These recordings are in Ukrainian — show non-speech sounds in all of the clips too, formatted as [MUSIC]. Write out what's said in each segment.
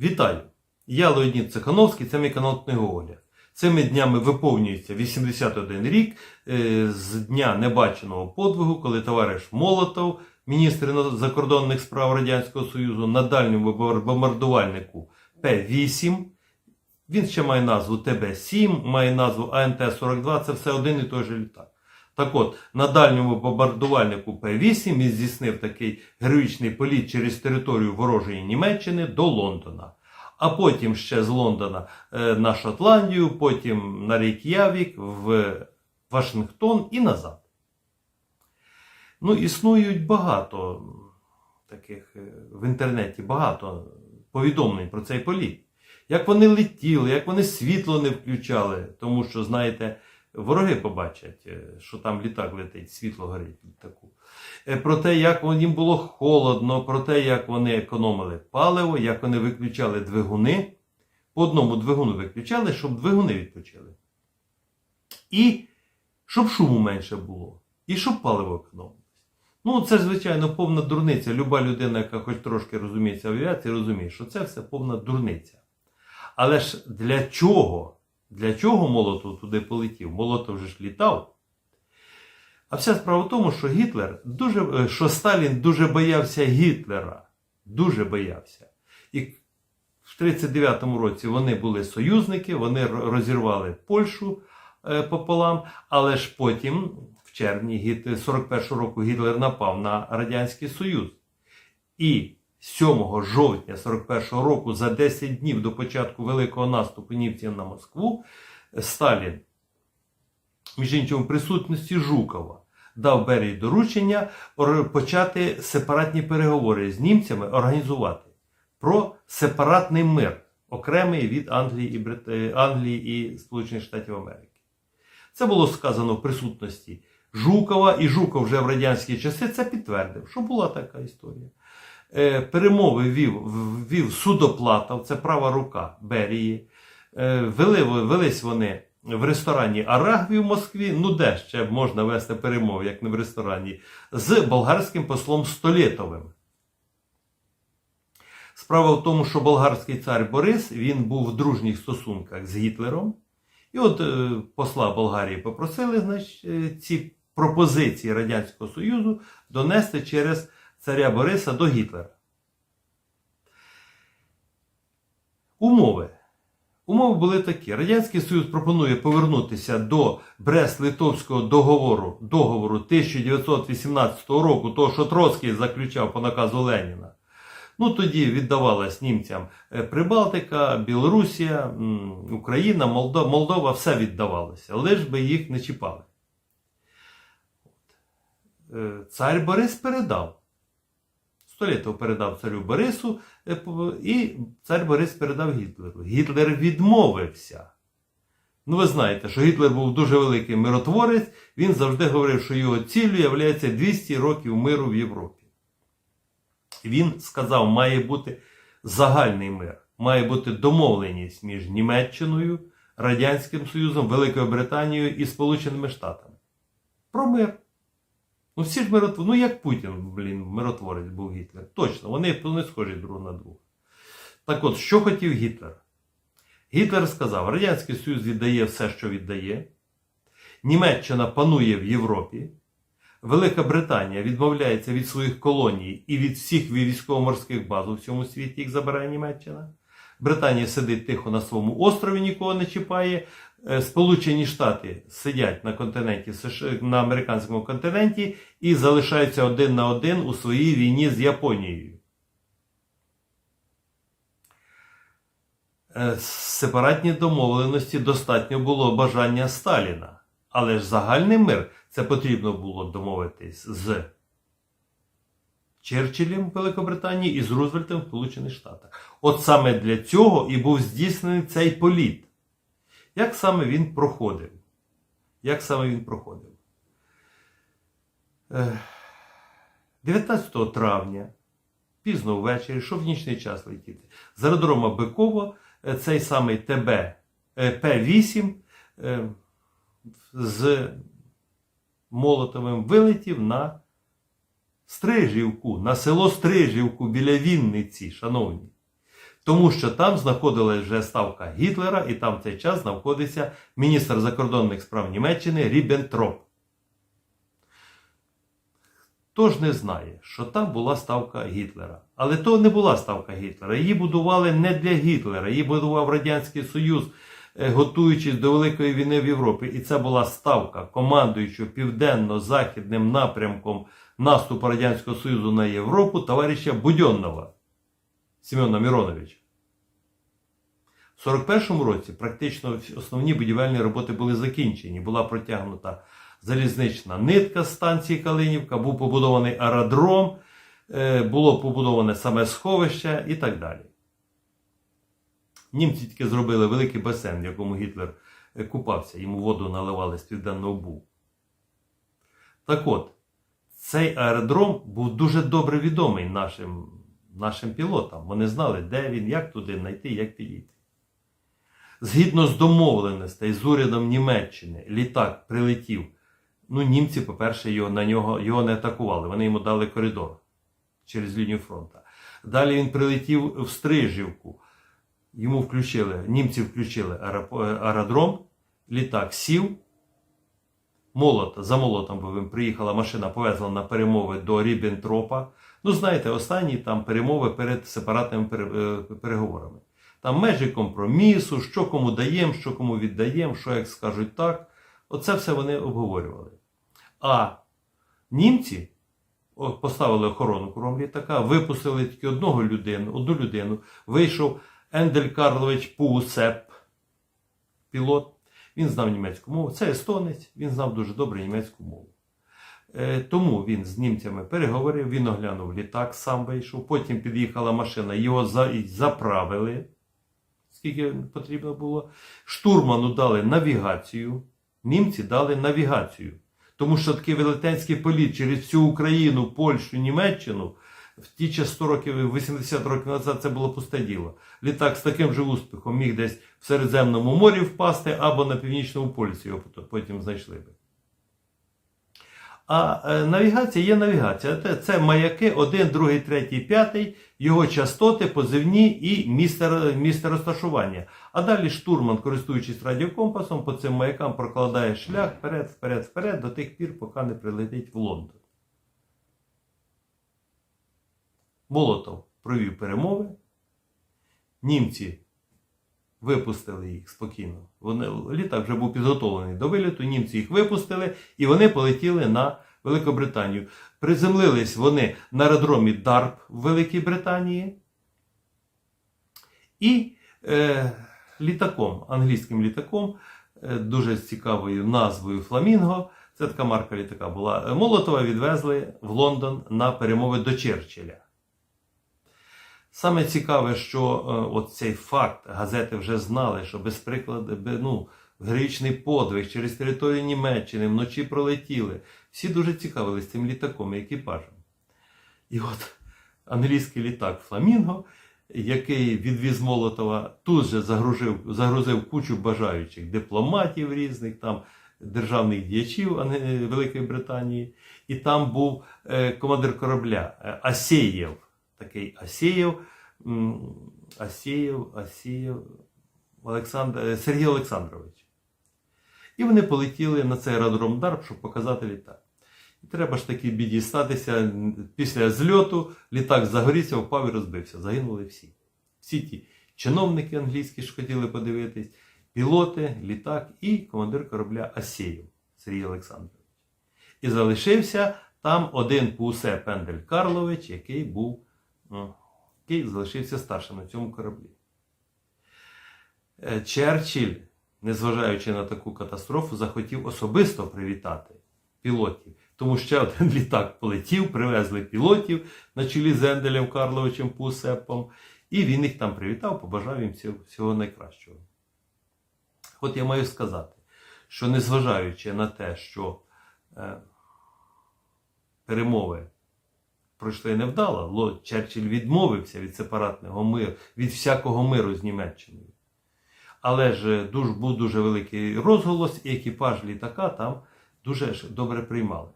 Вітаю! Я Леонід Цехановський, це мій канал Книгоогляд. Цими днями виповнюється 81 рік е, з дня небаченого подвигу, коли товариш Молотов, міністр закордонних справ Радянського Союзу, на дальньому бомбардувальнику П-8. Він ще має назву ТБ-7, має назву АНТ-42, це все один і той же літак. Так от, на дальньому бомбардувальнику П-8 він здійснив такий героїчний політ через територію ворожої Німеччини до Лондона. А потім ще з Лондона е, на Шотландію, потім на Рейк'явік, в Вашингтон і назад. Ну, існують багато таких е, в інтернеті, багато повідомлень про цей політ. Як вони летіли, як вони світло не включали, тому що, знаєте, вороги побачать, е, що там літак летить, світло горить літаку. Е, Про те, як їм було холодно, про те, як вони економили паливо, як вони виключали двигуни. По одному двигуну виключали, щоб двигуни відпочили. І щоб шуму менше було, і щоб паливо економилось. Ну, це звичайно, повна дурниця. Люба людина, яка хоч трошки розуміється в авіації, розуміє, що це все повна дурниця. Але ж для чого? Для чого Молотов туди полетів? Молотов вже ж літав. А вся справа в тому, що Гітлер дуже, е, що Сталін дуже боявся Гітлера. Дуже боявся. І в 39-му році вони були союзники, вони розірвали Польщу е, пополам, але ж потім, в червні 41-го року, Гітлер напав на Радянський Союз. І 7 жовтня 41-го року, за 10 днів до початку великого наступу німців на Москву, Сталін між іншим, в присутності Жукова, дав Берії доручення почати сепаратні переговори з німцями організувати про сепаратний мир, окремий від Англії і, Брит... е, Англії і Сполучених Штатів Америки. Це було сказано в присутності Жукова, і Жуков вже в радянські часи це підтвердив, що була така історія. Е, Перемови вів, вів судоплатов, це права рука Берії. Е, Вели, велись вони в ресторані Арагві в Москві. Ну де ще можна вести перемови, як не в ресторані, з болгарським послом Столєтовим. Справа в тому, що болгарський цар Борис він був в дружніх стосунках з Гітлером. І от е, посла Болгарії попросили значить, ці пропозиції Радянського Союзу донести через царя Бориса до Гітлера. Умови. Умови були такі. Радянський Союз пропонує повернутися до Брест-Литовського договору, договору 1918 року, того, що Троцький заключав по наказу Леніна. Ну, тоді віддавалась німцям е, Прибалтика, Білорусія, Україна, Молдова, Молдова, все віддавалося, лиш би їх не чіпали. Е, Цар Борис передав. Столітов передав царю Борису, е, і цар Борис передав Гітлеру. Гітлер відмовився. Ну, ви знаєте, що Гітлер був дуже великий миротворець, він завжди говорив, що його ціллю є 200 років миру в Європі. Він сказав, має бути загальний мир, має бути домовленість між Німеччиною, Радянським Союзом, Великою Британією і Сполученими Штатами. Про мир. Ну всі ж миротворець, ну як Путін, блін, миротворець був Гітлер. Точно, вони не схожі друг на друга. Так от, що хотів Гітлер? Гітлер сказав, Радянський Союз віддає все, що віддає. Німеччина панує в Європі. Велика Британія відмовляється від своїх колоній і від всіх військово-морських баз у всьому світі, їх забирає Німеччина. Британія сидить тихо на своєму острові, нікого не чіпає. Е, Сполучені Штати сидять на континенті на американському континенті і залишаються один на один у своїй війні з Японією. Е, Сепаратні домовленості достатньо було бажання Сталіна. Але ж загальний мир це потрібно було домовитись з Черчиллем Великобританії і з Рузвельтом в Сполучених Штатах. От саме для цього і був здійснений цей політ. Як саме він проходив? Як саме він проходив? Е, 19 травня, пізно ввечері, що в нічний час летіти, з аеродрома Бикова е, цей самий ТБ е, П-8 е, з Молотовим вилетів на Стрижівку, на село Стрижівку біля Вінниці, шановні. Тому що там знаходилась вже ставка Гітлера, і там в цей час знаходиться міністр закордонних справ Німеччини Ріббентроп. Хто ж не знає, що там була ставка Гітлера. Але то не була ставка Гітлера. Її будували не для Гітлера, її будував Радянський Союз, е, готуючись до Великої війни в Європі. І це була ставка командуючого південно-західним напрямком наступу Радянського Союзу на Європу товариша Будьоннова Семена Мироновича. В 41-му році практично основні будівельні роботи були закінчені. Була протягнута залізнична нитка з станції Калинівка, був побудований аеродром, е, було побудоване саме сховище і так далі. Німці тільки зробили великий басейн, в якому Гітлер е, купався, йому воду наливали з південного Бугу. Так от, цей аеродром був дуже добре відомий нашим, нашим пілотам. Вони знали, де він, як туди знайти, як підійти. Згідно з домовленостей з урядом Німеччини, літак прилетів. Ну, німці, по-перше, його, на нього, його не атакували. Вони йому дали коридор через лінію фронту. Далі він прилетів в Стрижівку. Йому включили, німці включили аеродром, літак сів. Молот, за молотом приїхала машина, повезла на перемови до Ріббентропа. Ну, знаєте, останні там перемови перед сепаратними е, переговорами. Там межі компромісу, що кому даємо, що кому віддаємо, що як скажуть так. Оце все вони обговорювали. А німці поставили охорону кругом літака, випустили тільки одного людину, одну людину. Вийшов Ендель Карлович Пусеп, пілот. Він знав німецьку мову. Це естонець, він знав дуже добре німецьку мову. Е, Тому він з німцями переговорив, він оглянув літак, сам вийшов. Потім під'їхала машина, його заправили, скільки потрібно було. Штурману дали навігацію. Німці дали навігацію. Тому що такий велетенський політ через всю Україну, Польщу, Німеччину в ті час 100 років, 80 років назад це було пусте діло. Літак з таким же успіхом міг десь в Середземному морі впасти або на північному полюсі його потім знайшли би. А е, навігація є навігація. Це, маяки 1, 2, 3, 5, його частоти, позивні і місце розташування. А далі штурман, користуючись радіокомпасом, по цим маякам прокладає шлях вперед, вперед, вперед до тих пір, поки не прилетить в Лондон. Молотов провів перемови. Німці випустили їх спокійно. Вони, літак вже був підготовлений до виліту, німці їх випустили і вони полетіли на Великобританію. Приземлились вони на аеродромі Дарп в Великій Британії. І е, літаком, англійським літаком, е, дуже цікавою назвою Фламінго. Це така марка літака була. Молотова відвезли в Лондон на перемови до Черчилля. Саме цікаве, що е, от цей факт газети вже знали, що без прикладу, ну, героїчний подвиг через територію Німеччини вночі пролетіли. Всі дуже цікавились цим літаком і екіпажем. І от англійський літак Фламінго, який відвіз Молотова, тут же загрузив, загрузив кучу бажаючих дипломатів різних, там державних діячів Великої Британії. І там був е, командир корабля е, Асєєв. Такий Асєєв, Асєєв, Асєєв, Олександр, е, Сергій Олександрович. І вони полетіли на цей аеродром Дарп, щоб показати літак. І треба ж таки біді статися. Після зльоту літак загорівся, впав і розбився. Загинули всі. Всі ті чиновники англійські, що хотіли подивитись, пілоти, літак і командир корабля Асєєв Сергій Олександрович. І залишився там один Пусе Пендель Карлович, який був, ну, який залишився старшим на цьому кораблі. Е, Черчилль, незважаючи на таку катастрофу, захотів особисто привітати пілотів. Тому ще один [LAUGHS] літак полетів, привезли пілотів на чолі з Енделем Карловичем Пусепом, і він їх там привітав, побажав їм всього найкращого. От я маю сказати, що незважаючи на те, що е, перемови пройшли невдало, Ло- Черчилль відмовився від сепаратного миру, від всякого миру з Німеччиною. Але ж дуже, був дуже великий розголос, і екіпаж літака там дуже добре приймали.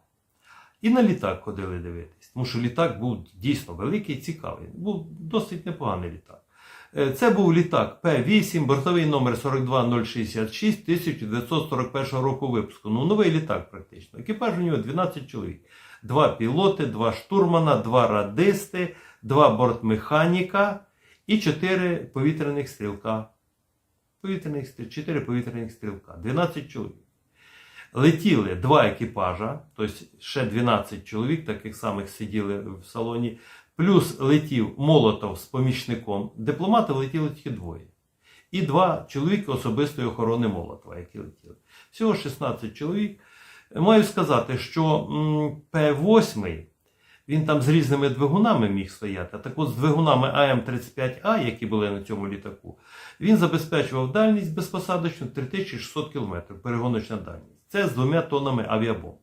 І на літак ходили дивитись, тому що літак був дійсно великий цікавий. Був досить непоганий літак. Е, Це був літак П-8, бортовий номер 42066 1941 року випуску. Ну, новий літак практично. Екіпаж у нього 12 чоловік. Два пілоти, два штурмана, два радисти, два бортмеханіка і чотири повітряних стрілка. Повітряних, чотири повітряних стрілка. 12 чоловік. Летіли два екіпажа, тобто ще 12 чоловік, таких самих сиділи в салоні. Плюс летів Молотов з помічником. Дипломати летіли тільки двоє. І два чоловіки особистої охорони Молотова, які летіли. Всього 16 чоловік. Маю сказати, що П-8 він там з різними двигунами міг стояти. Так от з двигунами АМ-35А, які були на цьому літаку, він забезпечував дальність безпосадочну 3600 км, перегоночна дальність. Це з двома тоннами авіабомб.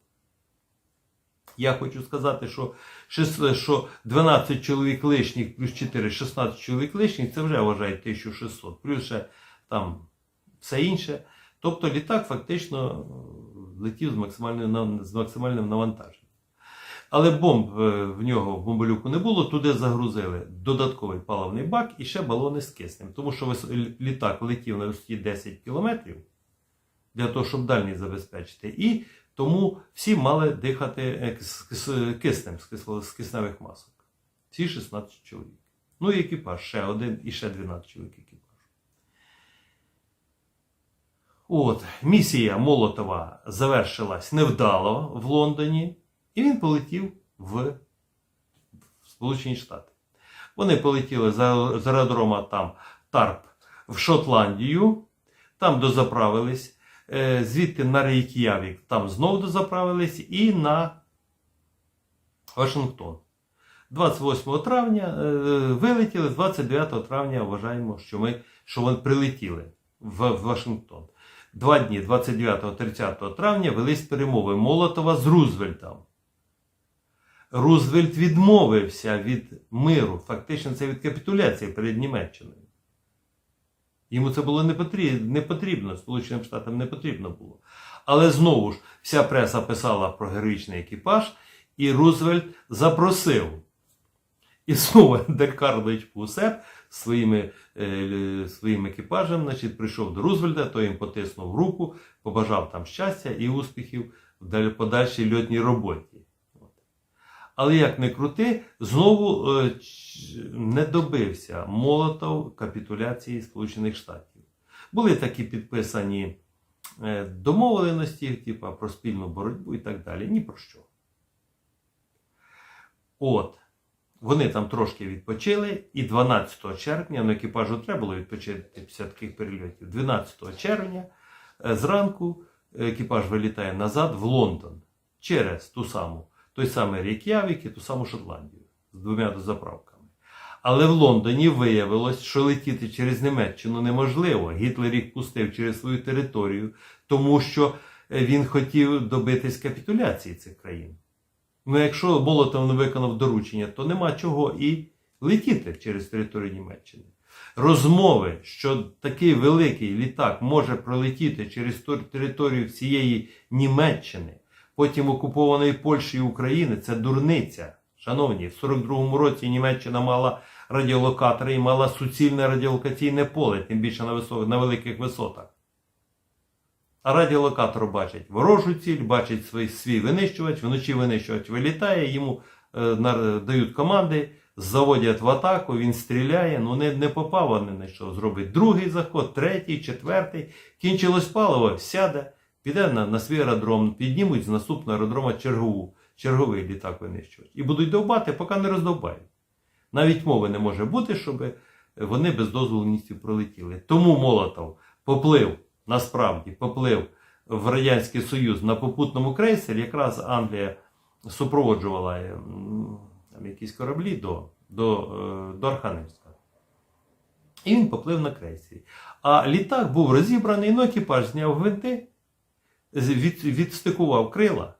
Я хочу сказати, що, 12 чоловік лишніх плюс 4, 16 чоловік лишніх, це вже вважає 1600, плюс ще там все інше. Тобто літак фактично летів з, максимальною, нав- з максимальним навантаженням. Але бомб е, в нього в бомболюку не було, туди загрузили додатковий паливний бак і ще балони з киснем. Тому що літак летів на висоті 10 кілометрів для того, щоб дальність забезпечити. І тому всі мали дихати е, з киснем, з кисневих масок. Всі 16 чоловік. Ну і екіпаж, ще один і ще 12 чоловік екіпажу. От, місія Молотова завершилась невдало в Лондоні, і він полетів в Сполучені Штати. Вони полетіли з аеродрома там Тарп в Шотландію, там дозаправились, е, звідти на Рейк'явік, там знов дозаправились, і на Вашингтон. 28 травня е, вилетіли, 29 травня вважаємо, що ми що вони прилетіли в Вашингтон. Два дні, 29-30 травня, велись перемови Молотова з Рузвельтом. Рузвельт відмовився від миру. Фактично, це від капітуляції перед Німеччиною. Йому це було не потрібно, Сполученим Штатам не потрібно було. Але знову ж вся преса писала про героїчний екіпаж, і Рузвельт запросив. І знову Дель Карлович Пусеп своїми, е, своїм екіпажем значить, прийшов до Рузвельта, той їм потиснув руку, побажав там щастя і успіхів в подальшій льотній роботі. Але як не крути, знову е, не добився Молотов капітуляції Сполучених Штатів. Були такі підписані е, домовленості, типу про спільну боротьбу і так далі. Ні про що. От. Вони там трошки відпочили, і 12 червня, ну екіпажу треба було відпочити після таких перельотів. 12 червня е, зранку екіпаж вилітає назад в Лондон через ту саму, той самий Рейк'явік і ту саму Шотландію з двома дозаправками. Але в Лондоні виявилось, що летіти через Німеччину неможливо. Гітлер їх пустив через свою територію, тому що е, він хотів добитись капітуляції цих країн. Ну, якщо Молотов не виконав доручення, то нема чого і летіти через територію Німеччини. Розмови, що такий великий літак може пролетіти через територію всієї Німеччини, потім окупованої Польщі і України, це дурниця. Шановні, в 42-му році Німеччина мала радіолокатори і мала суцільне радіолокаційне поле, тим більше на, висо- на великих висотах. А радіолокатор бачить ворожу ціль, бачить свій, свій винищувач, вночі винищувач вилітає, йому е, дають команди, заводять в атаку, він стріляє, ну не, не попав, а не на що. Зробить другий заход, третій, четвертий. Кінчилось паливо, сяде, піде на, на свій аеродром, піднімуть з наступного аеродрома чергову, черговий літак винищувач. І будуть довбати, поки не роздовбають. Навіть мови не може бути, щоб вони без дозволу міністрів пролетіли. Тому Молотов поплив, насправді поплив в Радянський Союз на попутному крейсері, якраз Англія супроводжувала е, там, якісь кораблі до, до, е, до Архангельська. І він поплив на крейсері. А літак був розібраний, ну екіпаж зняв гвинти, від, відстикував крила.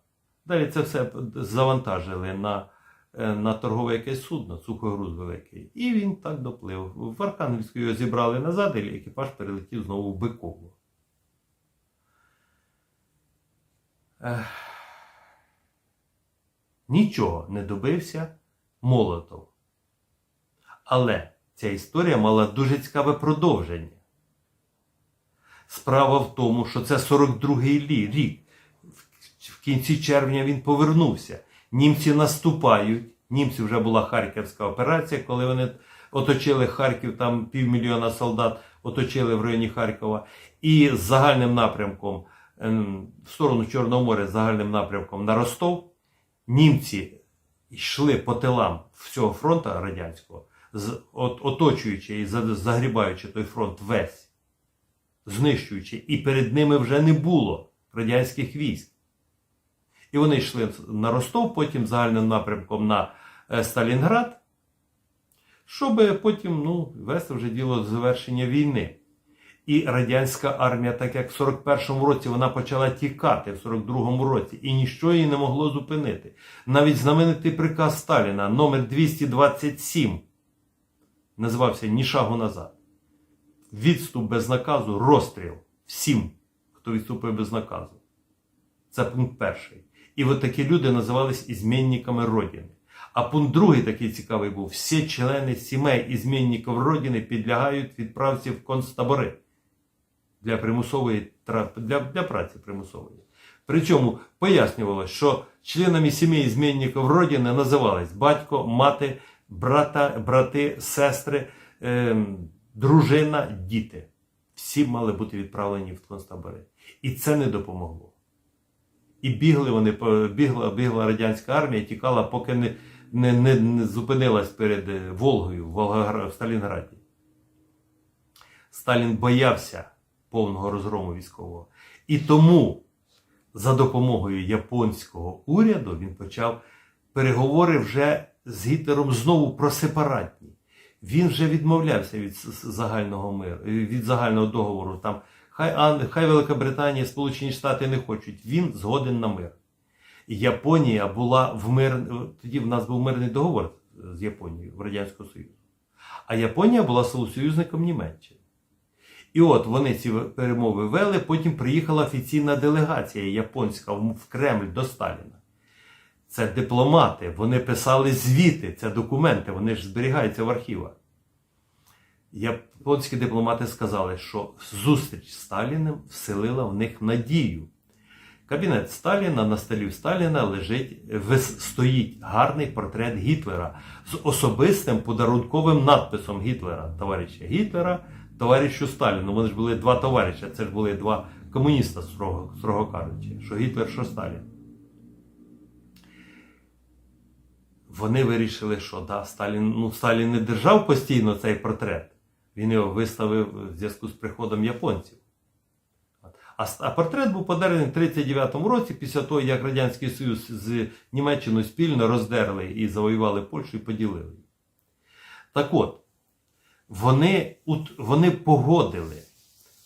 Далі це все завантажили на, е, на торгове якесь судно, сухогруз великий. І він так доплив. В Архангельську його зібрали назад, і екіпаж перелетів знову в Биково. Нічого не добився Молотов. Але ця історія мала дуже цікаве продовження. Справа в тому, що це 42-й рік. В- кінці червня він повернувся. Німці наступають. Німці вже була Харківська операція, коли вони оточили Харків, там півмільйона солдат оточили в районі Харкова. І з загальним напрямком в сторону Чорного моря, загальним напрямком на Ростов, німці йшли по тилам всього фронту радянського, оточуючи і загрібаючи той фронт весь знищуючи, і перед ними вже не було радянських військ. І вони йшли на Ростов, потім загальним напрямком на е, Сталінград, щоб потім ну, вести вже діло завершення війни. І радянська армія, так як в 41-му році вона почала тікати в 42-му році, і ніщо її не могло зупинити. Навіть знаменитий приказ Сталіна номер 227 називався Ні шагу назад відступ без наказу, розстріл всім, хто відступив без наказу. Це пункт перший. І от такі люди називались ізмінниками Родини. А пункт другий такий цікавий був: всі члени сімей ізмінників Родини підлягають відправці в концтабори для примусової для, для праці примусової. Причому пояснювалось, що членами сімей змінників родини називались батько, мати, брата, брати, сестри, ем, дружина, діти. Всі мали бути відправлені в концтабори. І це не допомогло. І бігли вони, бігла, бігла радянська армія, тікала, поки не, не, не, не зупинилась перед е, Волгою в, Волгогра- в Сталінграді. Сталін боявся повного розгрому військового. І тому за допомогою японського уряду він почав переговори вже з Гітлером знову про сепаратні. Він вже відмовлявся від загального миру, від загального договору. Там хай, Ан- хай Велика Британія, Сполучені Штати не хочуть. Він згоден на мир. Японія була в мир. Тоді в нас був мирний договор з Японією в Радянського Союзу. А Японія була союзником Німеччини. І от вони ці перемови вели, потім приїхала офіційна делегація японська в Кремль до Сталіна. Це дипломати, вони писали звіти, це документи, вони ж зберігаються в архівах. Японські дипломати сказали, що зустріч з Сталіним вселила в них надію. Кабінет Сталіна на столі Сталіна лежить, стоїть гарний портрет Гітлера з особистим подарунковим надписом Гітлера, товариша Гітлера, товаришу Сталіну. Вони ж були два товариша, це ж були два комуніста, строго, строго кажучи, що Гітлер, що Сталін. Вони вирішили, що да, Сталін, ну, Сталін не держав постійно цей портрет. Він його виставив в зв'язку з приходом японців. А, а портрет був подарений в 1939 році, після того, як Радянський Союз з Німеччиною спільно роздерли і завоювали Польщу і поділили. Так от, вони, вони погодили.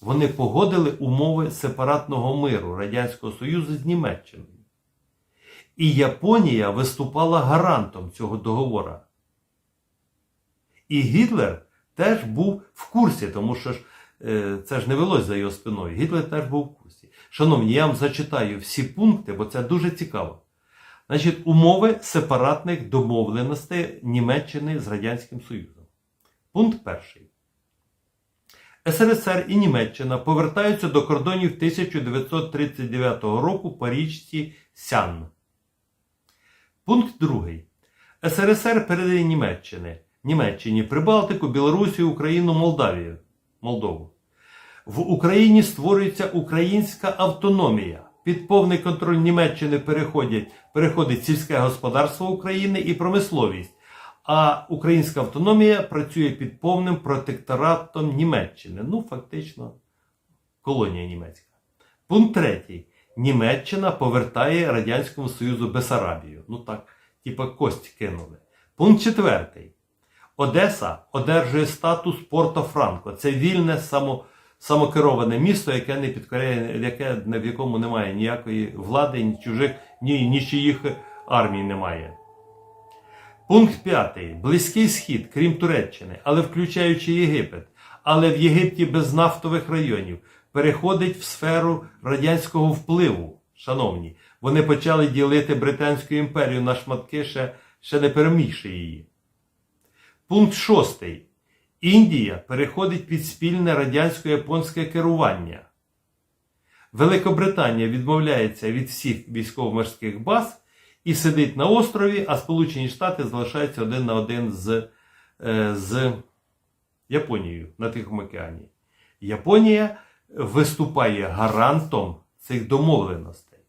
Вони погодили умови сепаратного миру Радянського Союзу з Німеччиною. І Японія виступала гарантом цього договора. І Гітлер теж був в курсі, тому що ж е, це ж не велось за його спиною. Гітлер теж був в курсі. Шановні, я вам зачитаю всі пункти, бо це дуже цікаво. Значить, умови сепаратних домовленостей Німеччини з Радянським Союзом. Пункт перший. СРСР і Німеччина повертаються до кордонів 1939 року по річці Сян. Пункт другий. СРСР передає Німеччини, Німеччині Прибалтику, Білорусію, Україну, Молдавію, Молдову. В Україні створюється українська автономія. Під повний контроль Німеччини переходять, переходить сільське господарство України і промисловість. А українська автономія працює під повним протекторатом Німеччини. Ну, фактично, колонія німецька. Пункт третій. Німеччина повертає Радянському Союзу Бесарабію. Ну так, типа кость кинули. Пункт четвертий. Одеса одержує статус Порто-Франко. Це вільне само, самокероване місто, яке не підкоряє, яке, в якому немає ніякої влади, ні чужих, ні, ні чиїх армій немає. Пункт п'ятий. Близький схід, крім Туреччини, але включаючи Єгипет, але в Єгипті без нафтових районів, переходить в сферу радянського впливу. Шановні, вони почали ділити Британську імперію на шматки, ще, ще не перемігши її. Пункт шостий. Індія переходить під спільне радянсько-японське керування. Великобританія відмовляється від всіх військово-морських баз і сидить на острові, а Сполучені Штати залишаються один на один з, е, з Японією на Тихому океані. Японія виступає гарантом цих домовленостей.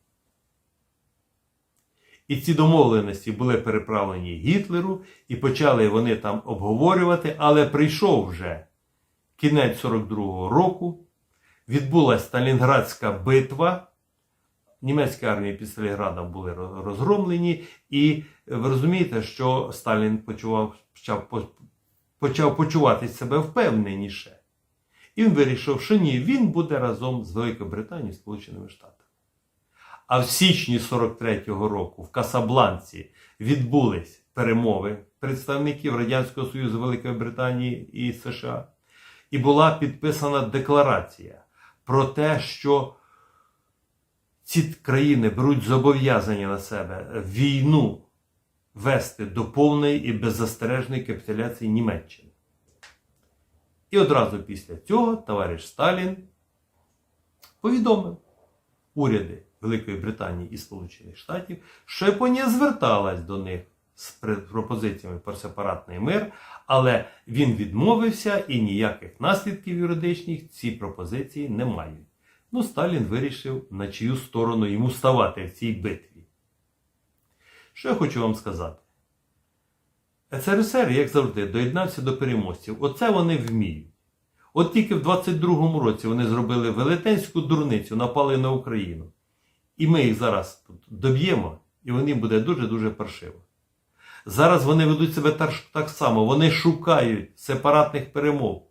І ці домовленості були переправлені Гітлеру, і почали вони там обговорювати, але прийшов вже кінець 42-го року, відбулася Сталінградська битва. Німецькі армії під Сталінградом були розгромлені, і ви розумієте, що Сталін почував, почав, почав почувати себе впевненіше. І він вирішив, що ні, він буде разом з Великою Британією і Сполученими Штатами. А в січні 43-го року в Касабланці відбулись перемови представників Радянського Союзу, Великої Британії і США. І була підписана декларація про те, що ці країни беруть зобов'язання на себе війну вести до повної і беззастережної капітуляції Німеччини. І одразу після цього товариш Сталін повідомив уряди Великої Британії і Сполучених Штатів, що Японія зверталась до них з пропозиціями про сепаратний мир, але він відмовився і ніяких наслідків юридичних ці пропозиції не мають. Ну, Сталін вирішив, на чию сторону йому ставати в цій битві. Що я хочу вам сказати? СРСР, як завжди, доєднався до переможців. Оце вони вміють. От тільки в 22-му році вони зробили велетенську дурницю, напали на Україну. І ми їх зараз доб'ємо, і вони буде дуже-дуже паршиво. Зараз вони ведуть себе так, само. Вони шукають сепаратних перемов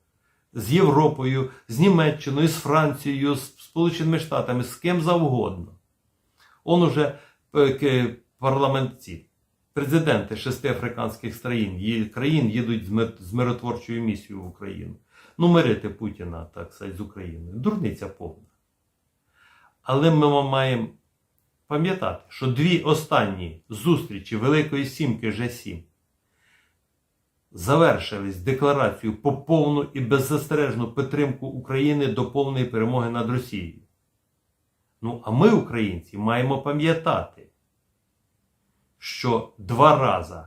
з Європою, з Німеччиною, з Францією, з Сполученими Штатами, з ким завгодно. Он уже е, парламентці, президенти шести африканських країн, країн їдуть з миротворчою місією в Україну. Ну, мирити Путіна, так сказати, з Україною. Дурниця повна. Але ми маємо пам'ятати, що дві останні зустрічі Великої Сімки Ж7 завершились декларацією по повну і беззастережну підтримку України до повної перемоги над Росією. Ну, а ми, українці, маємо пам'ятати, що два рази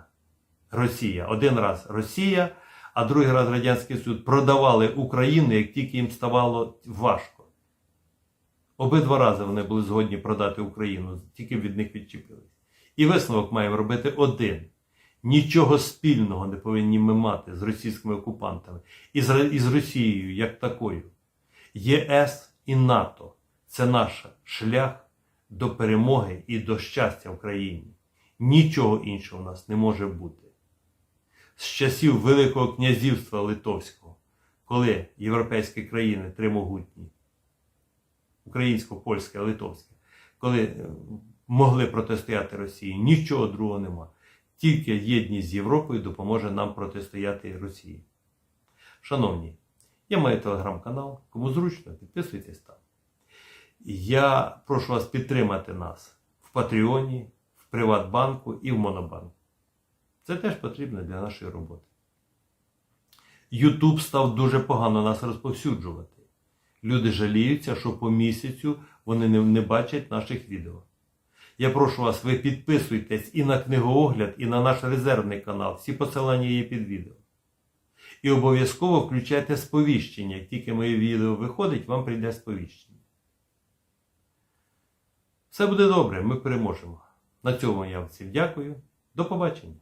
Росія, один раз Росія, а другий раз Радянський Союз продавали Україну, як тільки їм ставало важко. Обидва рази вони були згодні продати Україну, тільки від них відчепились. І висновок маємо робити один. Нічого спільного не повинні ми мати з російськими окупантами і з, Росією як такою. ЄС і НАТО це наш шлях до перемоги і до щастя в країні. Нічого іншого у нас не може бути. З часів Великого князівства Литовського, коли європейські країни три могутні, українсько-польське, литовське, коли е, могли протистояти Росії, нічого другого нема. Тільки єдність з Європою допоможе нам протистояти Росії. Шановні, я маю телеграм-канал. Кому зручно, підписуйтесь там. Я прошу вас підтримати нас в Патреоні, в Приватбанку і в Монобанку. Це теж потрібно для нашої роботи. Ютуб став дуже погано нас розповсюджувати. Люди жаліються, що по місяцю вони не, бачать наших відео. Я прошу вас, ви підписуйтесь і на книгоогляд, і на наш резервний канал. Всі посилання є під відео. І обов'язково включайте сповіщення. Як тільки моє відео виходить, вам прийде сповіщення. Все буде добре, ми переможемо. На цьому я всім дякую. До побачення.